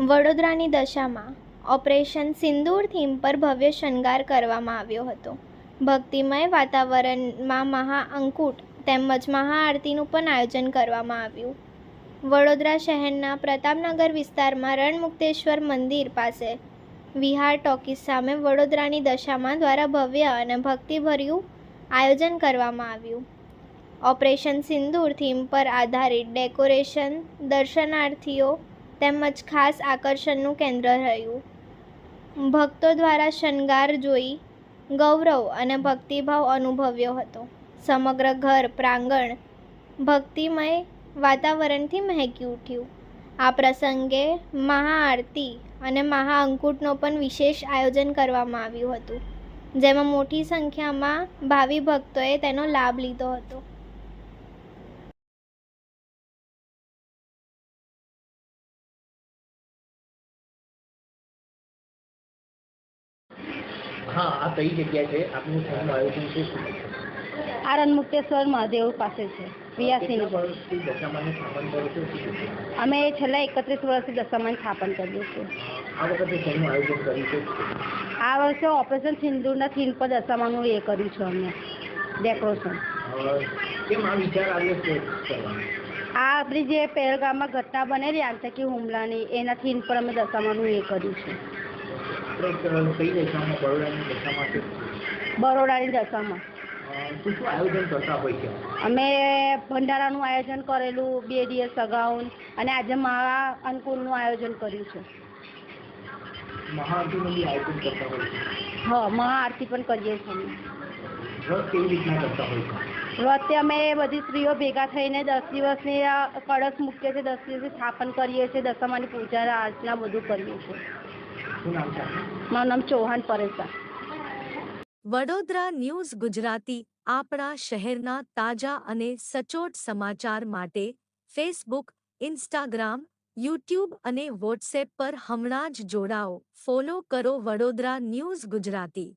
વડોદરાની દશામાં ઓપરેશન સિંદૂર થીમ પર ભવ્ય શણગાર કરવામાં આવ્યો હતો. ભક્તિમય વાતાવરણમાં મહાઅંકુટ તેમજ મહાઆરતીનું પણ આયોજન કરવામાં આવ્યું. વડોદરા શહેરના પ્રતાપનગર વિસ્તારમાં રણમુક્તેશ્વર મંદિર પાસે વિહાર ટોકીઝ સામે વડોદરાની દશામાં દ્વારા ભવ્ય અને ભક્તિભર્યું આયોજન કરવામાં આવ્યું. ઓપરેશન સિંદૂર થીમ પર આધારિત ડેકોરેશન, દર્શનાર્થીઓ તેમજ ખાસ આકર્ષણનું કેન્દ્ર રહ્યું. ભક્તો દ્વારા શણગાર જોઈ ગૌરવ અને ભક્તિભાવ અનુભવ્યો હતો. સમગ્ર ઘર પ્રાંગણ ભક્તિમય વાતાવરણથી મહેકી ઉઠ્યું. આ પ્રસંગે મહાઆરતી અને મહાઅંકુટનો પણ વિશેષ આયોજન કરવામાં આવ્યું હતું, જેમાં મોટી સંખ્યામાં ભાવિ ભક્તોએ તેનો લાભ લીધો હતો. હા આ કઈ જગ્યા છે? આપનું થવાનું આયોજન છે? શું આ રણમુક્તેશ્વર મહાદેવ પાસે છે? અમે છેલ્લા એકત્રીસ વર્ષથી દશામાન સ્થાપન કર્યું છે. આ વર્ષે ઓપરેશન સિંદૂરના થીમ પર દશામાનું એ કર્યું છે અમે ડેકોરેશન. આ આપણી જે પહેલગામમાં ઘટના બનેલી આતંકી હુમલાની એના થીમ પર અમે દશામાનું એ કર્યું છે. ક- કઈ દશામાં બરોડાની દશામાં છે? બરોડાની દશામાં. શું શું આયોજન કરતા હોય છે? અમે ભંડારાનું આયોજન કરેલું બે દિવસ અગાઉ અને આજે મહા અનુકૂળનું આયોજન કર્યું છે. મહાઆરતીનું બી આયોજન કરતા હોય છે? હા મહાઆરતી પણ કરીએ છીએ વ્રત કેવી રીતના કરતા હોય છે? વ્રતે અમે બધી સ્ત્રીઓ ભેગા થઈને દસ દિવસની કળશ મૂકીએ છીએ દસ દિવસની સ્થાપન કરીએ છીએ દશામાની પૂજા અર્ચના બધું કરીએ છીએ? મારું નામ ચૌહાણ પરેશા વડોદરા ન્યૂઝ ગુજરાતી આપણા શહેરના તાજા અને સચોટ સમાચાર માટે ફેસબુક ઇન્સ્ટાગ્રામ યુટ્યુબ અને વોટ્સએપ પર હમણાં જ જોડાઓ. ફોલો કરો વડોદરા ન્યૂઝ ગુજરાતી.